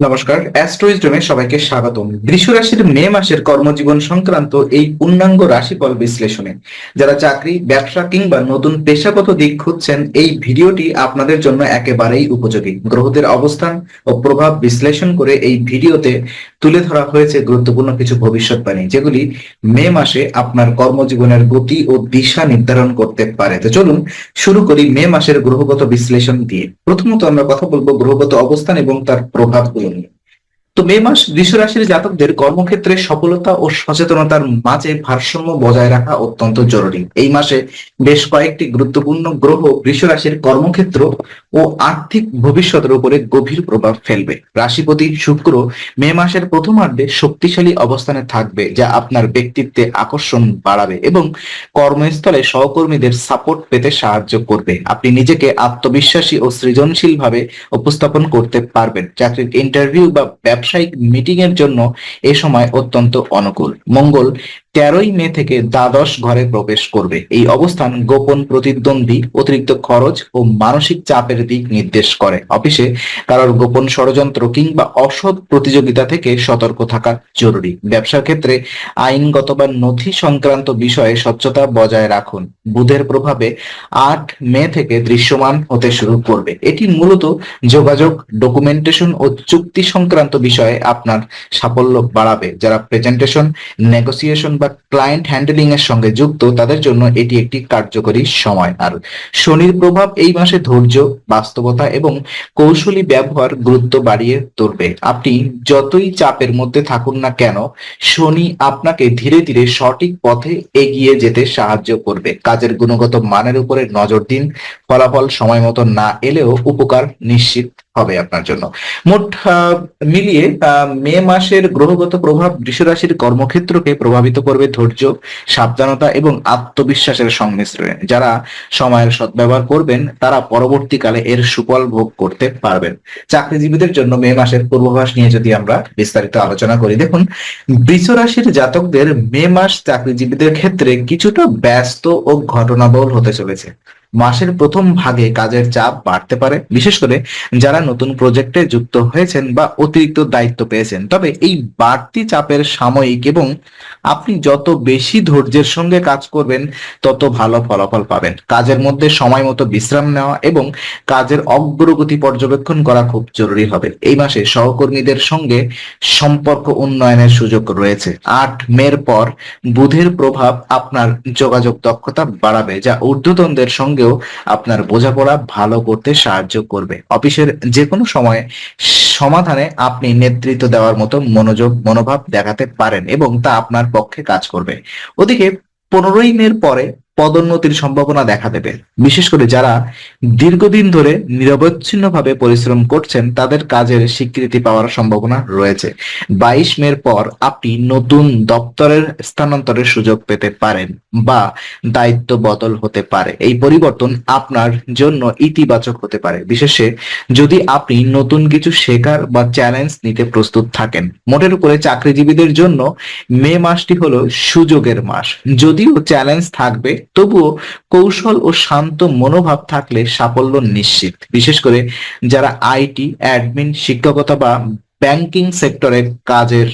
নমস্কার অ্যাস্ট্রোইজডমে সবাইকে স্বাগতম। বৃষ রাশির মে মাসের কর্মজীবন সংক্রান্ত এই পূর্ণাঙ্গ রাশিফল বিশ্লেষণে যারা চাকরি, ব্যবসা কিংবা নতুন পেশাগত দিক খুঁজছেন, এই ভিডিওটি আপনাদের জন্য একেবারেই উপযোগী। গ্রহদের অবস্থান ও প্রভাব বিশ্লেষণ করে এই ভিডিওতে তুলে ধরা হয়েছে গুরুত্বপূর্ণ কিছু ভবিষ্যৎবাণী যেগুলি মে মাসে আপনার কর্মজীবনের গতি ও দিশা নির্ধারণ করতে পারে। তো চলুন শুরু করি মে মাসের গ্রহগত বিশ্লেষণ দিয়ে। প্রথমত আমরা কথা বলব গ্রহগত অবস্থান এবং তার প্রভাবগুলো নিয়ে। তো মে মাস রাশির জাতকদের কর্মক্ষেত্রে সফলতা ও সচেতনতার মাঝে ভারসাম্য বজায় রাখা অত্যন্ত জরুরি। এই মাসে বেশ কয়েকটি গুরুত্বপূর্ণ গ্রহ রাশির কর্মক্ষেত্র ও আর্থিক ভবিষ্যতের উপরে গভীর প্রভাব ফেলবে। রাশিপতি শুক্র মে মাসের প্রথমার্ধে শক্তিশালী অবস্থানে থাকবে, যা আপনার ব্যক্তিত্বে আকর্ষণ বাড়াবে এবং কর্মস্থলে সহকর্মীদের সাপোর্ট পেতে সাহায্য করবে। আপনি নিজেকে আত্মবিশ্বাসী ও সৃজনশীল ভাবে উপস্থাপন করতে পারবেন। চাকরির ইন্টারভিউ বা ব্যবসায়িক মিটিং এর জন্য এ সময় অত্যন্ত অনুকূল। মঙ্গল তেরোই মে থেকে দ্বাদশ ঘরে প্রবেশ করবে। এই অবস্থান গোপন প্রতিদ্বন্দ্বী, অতিরিক্ত খরচ ও মানসিক চাপের দিক নির্দেশ করে। অফিসে কারোর গোপন ষড়যন্ত্র কিংবা অসৎ প্রতিযোগিতা থেকে সতর্ক থাকা জরুরি। ব্যবসার ক্ষেত্রে আইনগত বা নথি সংক্রান্ত বিষয়ে স্বচ্ছতা বজায় রাখুন। বুধের প্রভাবে আট মে থেকে দৃশ্যমান হতে শুরু করবে। এটি মূলত যোগাযোগ, ডকুমেন্টেশন ও চুক্তি সংক্রান্ত বিষয়ে আপনার সাফল্য বাড়াবে। যারা প্রেজেন্টেশন, নেগোসিয়েশন বা ক্লায়েন্ট হ্যান্ডেলিং এর সঙ্গে যুক্ত, তাদের জন্য এটি একটি কার্যকরী সময়। আর শনির প্রভাব এই মাসে ধৈর্য বাস্তবতা এবং কৌশলী ব্যবহার গুরুত্ব বাড়িয়ে তুলবে। আপনি যতই চাপের মধ্যে থাকুন না কেন, শনি আপনাকে ধীরে ধীরে সঠিক পথে এগিয়ে যেতে সাহায্য করবে। কাজের গুণগত মানের উপরে নজর দিন, ফলাফল সময় মতো না এলেও উপকার নিশ্চিত হবে আপনার জন্য। মোট মিলিয়ে মে মাসের গ্রহগত প্রভাব রাশির কর্মক্ষেত্রকে প্রভাবিত করবে ধৈর্য, সাবধানতা এবং আত্মবিশ্বাসের সংমিশ্রণে। যারা সময়ের সদ্ব্যবহার করবেন, তারা পরবর্তীকালে এর সুফল ভোগ করতে পারবেন। চাকরিজীবীদের জন্য মে মাসের পূর্বাভাস নিয়ে যদি আমরা বিস্তারিত আলোচনা করি, দেখুন রাশির জাতকদের মে মাস চাকরিজীবীদের ক্ষেত্রে কিছুটা ব্যস্ত ও ঘটনাবহুল হতে চলেছে। মাসের প্রথম ভাগে কাজের চাপ বাড়তে পারে, বিশেষ করে যারা নতুন প্রজেক্টে যুক্ত হয়েছেন বা অতিরিক্ত দায়িত্ব পেয়েছেন। তবে এই বাড়তি চাপের সাময়িক এবং আপনি যত বেশি ধৈর্যের সঙ্গে কাজ করবেন, তত ভালো ফলাফল পাবেন। কাজের মধ্যে সময় মতো বিশ্রাম নেওয়া এবং কাজের অগ্রগতি পর্যবেক্ষণ করা খুব জরুরি হবে। এই মাসে সহকর্মীদের সঙ্গে সম্পর্ক উন্নয়নের সুযোগ রয়েছে। আট মের পর বুধের প্রভাব আপনার যোগাযোগ দক্ষতা বাড়াবে, যা ঊর্ধ্বতনদের সঙ্গেও আপনার বোঝাপড়া ভালো করতে সাহায্য করবে। অফিসের যে কোনো সময়ে সমাধানে আপনি নেতৃত্ব দেওয়ার মতো মনোযোগ, মনোভাব দেখাতে পারেন এবং তা আপনার পক্ষে কাজ করবে। ওদিকে পনেরোই মের পরে পদোন্নতির সম্ভাবনা দেখা দেবে। বিশেষ করে যারা দীর্ঘদিন ধরে নিরবচ্ছিন্নভাবে পরিশ্রম করছেন, তাদের কাজের স্বীকৃতি পাওয়ার সম্ভাবনা রয়েছে। বাইশ মের পর আপনি নতুন দপ্তরের স্থানান্তরের সুযোগ পেতে পারেন বা দায়িত্ব বদল হতে পারে। এই পরিবর্তন আপনার জন্য ইতিবাচক হতে পারে। বিশেষে যদি আপনি নতুন কিছু শেখার বা চ্যালেঞ্জ নিতে প্রস্তুত থাকেন, মোটের উপরে চাকরিজীবীদের জন্য মে মাসটি হলো সুযোগের মাস। যদিও চ্যালেঞ্জ থাকবে তবুও কৌশল ও শান্ত মনোভাব থাকলে সাফল্য নিশ্চিত। বিশেষ করে যারা আইটি, অ্যাডমিন, শিক্ষকতা বা ব্যাংকিং সেক্টরে কাজের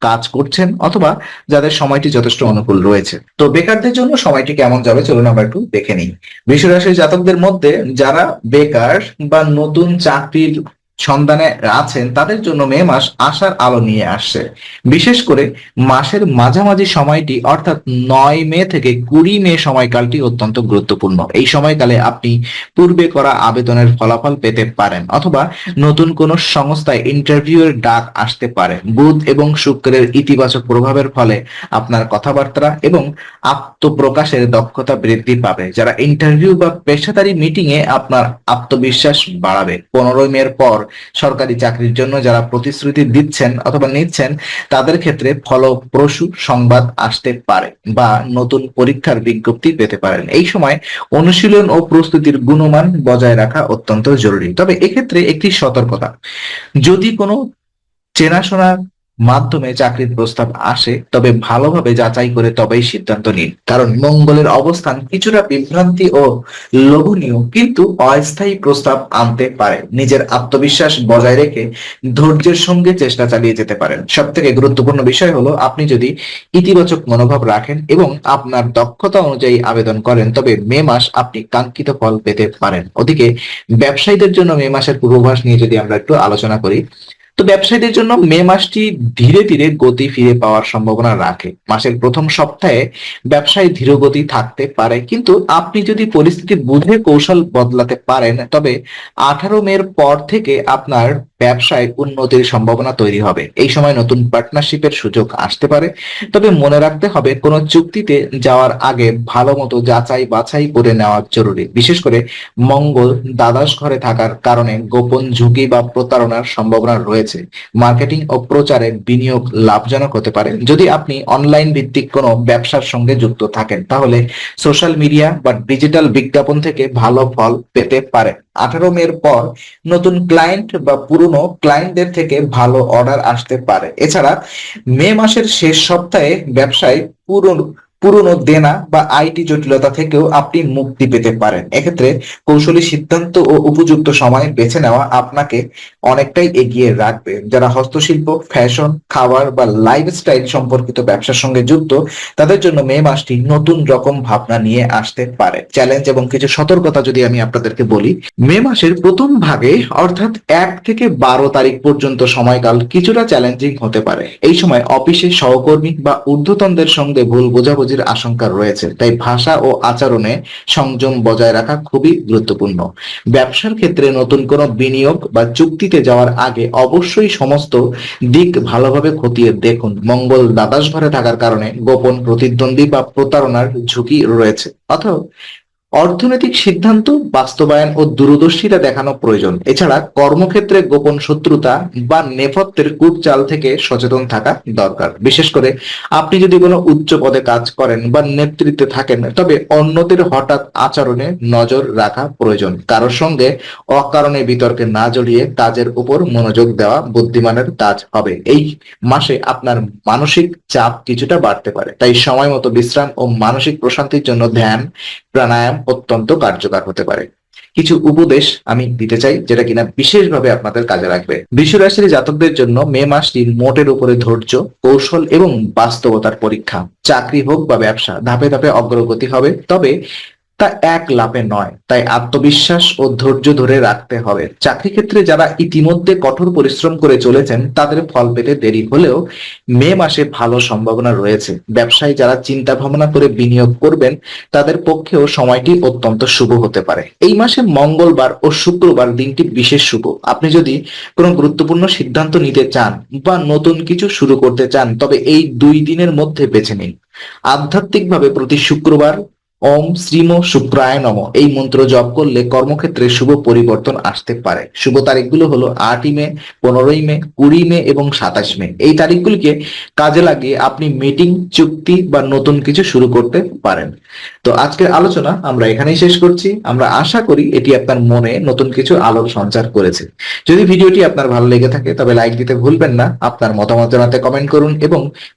কাজ করছেন অথবা যাদের সময়টি যথেষ্ট অনুকূল রয়েছে। তো বেকারদের জন্য সময়টি কেমন যাবে? চলুন আমরা একটু দেখে নিই। বৃষরাশির জাতকদের মধ্যে যারা বেকার বা নতুন চাকরির সন্ধানে আছেন, তাদের জন্য মে মাস আশার আলো নিয়ে আসছে। বিশেষ করে মাসের মাঝামাঝি সময়টি, অর্থাৎ নয় মে থেকে কুড়ি মে সময়কালটি অত্যন্ত গুরুত্বপূর্ণ। এই সময়কালে আপনি পূর্বে করা আবেদনের ফলাফল পেতে পারেন, অথবা নতুন কোনো সংস্থায় ইন্টারভিউ এর ডাক আসতে পারে। বুধ এবং শুক্রের ইতিবাচক প্রভাবের ফলে আপনার কথাবার্তা এবং আত্মপ্রকাশের দক্ষতা বৃদ্ধি পাবে। যারা ইন্টারভিউ বা পেশাদারি মিটিং এ আপনার আত্মবিশ্বাস বাড়াবে। পনেরোই মের পর সরকারি চাকরির জন্য যারা প্রতিশ্রুতি দিচ্ছেন অথবা নিচ্ছেন, তাদের ক্ষেত্রে ফলপ্রসূ সংবাদ আসতে পারে বা নতুন পরীক্ষার বিজ্ঞপ্তি পেতে পারেন। এই সময় অনুশীলন ও প্রস্তুতির গুণমান বজায় রাখা অত্যন্ত জরুরি। তবে এক্ষেত্রে একটি সতর্কতা। যদি কোনো চেনাশোনা মাধ্যমে চাকরির প্রস্তাব আসে, তবে ভালোভাবে যাচাই করে তবেই সিদ্ধান্ত নিন। কারণ মঙ্গলের অবস্থান কিছুটা বিভ্রান্তি ও লোভনীয়, কিন্তু অস্থায়ী প্রস্তাব আনতে পারে। নিজের আত্মবিশ্বাস বজায় রেখে ধৈর্যের সঙ্গে চেষ্টা চালিয়ে যেতে পারেন। সব থেকে গুরুত্বপূর্ণ বিষয় হলো, আপনি যদি ইতিবাচক মনোভাব রাখেন এবং আপনার দক্ষতা অনুযায়ী আবেদন করেন, তবে মে মাস আপনি কাঙ্ক্ষিত ফল পেতে পারেন। ওদিকে ব্যবসায়ীদের জন্য মে মাসের পূর্বাভাস নিয়ে যদি আমরা একটু আলোচনা করি তো ব্যবসায়ীদের জন্য মে মাসটি ধীরে ধীরে গতি ফিরে পাওয়ার সম্ভাবনা রাখে। মাসের প্রথম সপ্তাহে ব্যবসায় ধীরগতি থাকতে পারে, কিন্তু আপনি যদি পরিস্থিতি বুঝে কৌশল বদলাতে পারেন, তবে আঠারো মের পর থেকে আপনার ব্যবসায় উন্নতির সম্ভাবনা তৈরি হবে। এই সময় নতুন পার্টনারশিপের সুযোগ আসতে পারে। তবে মনে রাখতে হবে, কোনো চুক্তিতে যাওয়ার আগে ভালো মতো যাচাই বাছাই করে নেওয়া জরুরি। বিশেষ করে মঙ্গল দ্বাদশ ঘরে থাকার কারণে গোপন ঝুঁকি বা প্রতারণার সম্ভাবনা রয়েছে মার্কেটিং ও প্রচারে বিনিয়োগ লাভজনক হতে পারে। যদি আপনি অনলাইন ভিত্তিক কোনো ব্যবসার সঙ্গে যুক্ত থাকেন, তাহলে সোশ্যাল মিডিয়া বা ডিজিটাল বিজ্ঞাপন থেকে ভালো ফল পেতে পারে আঠারো মের পর নতুন ক্লায়েন্ট বা পুরনো ক্লায়েন্টদের থেকে ভালো অর্ডার আসতে পারে। এছাড়া মে মাসের শেষ সপ্তাহে ব্যবসায় পুরনো পুরনো দেনা বা আইটি জটিলতা থেকেও আপনি মুক্তি পেতে পারেন। এক্ষেত্রে কৌশলী সিদ্ধান্ত ও উপযুক্ত সময় বেছে নেওয়া আপনাকে অনেকটাই এগিয়ে রাখবে। যারা হস্তশিল্প, ফ্যাশন, খাবার বা লাইফস্টাইল সম্পর্কিত ব্যবসার সঙ্গে যুক্ত, তাদের জন্য মে মাসটি নতুন রকম ভাবনা নিয়ে আসতে পারে। চ্যালেঞ্জ এবং কিছু সতর্কতা যদি আমি আপনাদেরকে বলি, মে মাসের প্রথম ভাগে অর্থাৎ এক থেকে বারো তারিখ পর্যন্ত সময়কাল কিছুটা চ্যালেঞ্জিং হতে পারে। এই সময় অফিসে সহকর্মী বা ঊর্ধ্বতনদের সঙ্গে ভুল বোঝাবুঝির আশঙ্কা রয়েছে। তাই ভাষা ও আচরণে সংযম বজায় রাখা খুবই গুরুত্বপূর্ণ। ব্যবসার ক্ষেত্রে নতুন কোনো বিনিয়োগ বা চুক্তিতে যাওয়ার আগে অবশ্যই সমস্ত দিক ভালোভাবে খতিয়ে দেখুন। মঙ্গল দ্বাদশ ঘরে থাকার কারণে গোপন প্রতিদ্বন্দ্বী বা প্রতারণার ঝুঁকি রয়েছে। অথবা অর্থনৈতিক সিদ্ধান্ত, বাস্তবায়ন ও দূরদর্শিতা দেখানো প্রয়োজন। এছাড়া কর্মক্ষেত্রে গোপন শত্রুতা বা নেপথ্যের কূটচাল থেকে সচেতন থাকা দরকার। বিশেষ করে আপনি যদি কোনো উচ্চ পদে কাজ করেন বা নেতৃত্বে থাকেন, তবে অন্যদের হঠাৎ আচরণে নজর রাখা প্রয়োজন। কারোর সঙ্গে অকারণে বিতর্কে না জড়িয়ে কাজের উপর মনোযোগ দেওয়া বুদ্ধিমানের কাজ হবে। এই মাসে আপনার মানসিক চাপ কিছুটা বাড়তে পারে। তাই সময় মতো বিশ্রাম ও মানসিক প্রশান্তির জন্য ধ্যান, প্রাণায়াম অত্যন্ত কার্যকর হতে পারে। কিছু উপদেশ আমি দিতে চাই, যেটা কিনা বিশেষভাবে আপনাদের কাজে লাগবে। রাশির জাতকদের জন্য মে মাসটি মোটের উপরে ধৈর্য, কৌশল এবং বাস্তবতার পরীক্ষা। চাকরি হোক বা ব্যবসা, ধাপে ধাপে অগ্রগতি হবে। তবে তা এক লাভে নয়, তাই আত্মবিশ্বাস ও ধৈর্য ধরে রাখতে হবে। চাকরি ক্ষেত্রে যারা ইতিমধ্যে কঠোর পরিশ্রম করে চলেছেন, তাদের ফল পেতে দেরি হলেও মে মাসে ভালো সম্ভাবনা রয়েছে। ব্যবসায় যারা চিন্তা ভাবনা করে বিনিয়োগ করবেন, তাদের পক্ষেও সময়টি অত্যন্ত শুভ হতে পারে। এই মাসে মঙ্গলবার ও শুক্রবার দিনটি বিশেষ শুভ। আপনি যদি কোনো গুরুত্বপূর্ণ সিদ্ধান্ত নিতে চান বা নতুন কিছু শুরু করতে চান, তবে এই দুই দিনের মধ্যে বেছে নিন। আধ্যাত্মিকভাবে প্রতি শুক্রবার ওম শ্রীম শুক্রায় নম। এই মন্ত্র জপ করলে কর্মক্ষেত্রে শুভ পরিবর্তন আসতে পারে। শুভ তারিখগুলো হলো আটই মে, পনেরোই মে, কুড়ি মে এবং সাতাশ মে। এই তারিখগুলিকে কাজে লাগিয়ে আপনি মিটিং, চুক্তি বা নতুন কিছু শুরু করতে পারেন। তো আজকের আলোচনা আমরা এখানেই শেষ করছি। আমরা আশা করি এটি আপনার মনে নতুন কিছু আলোর সঞ্চার করেছে। যদি ভিডিওটি আপনার ভালো লেগে থাকে তবে লাইক দিতে ভুলবেন না। আপনার মতামত জানাতে কমেন্ট করুন এবং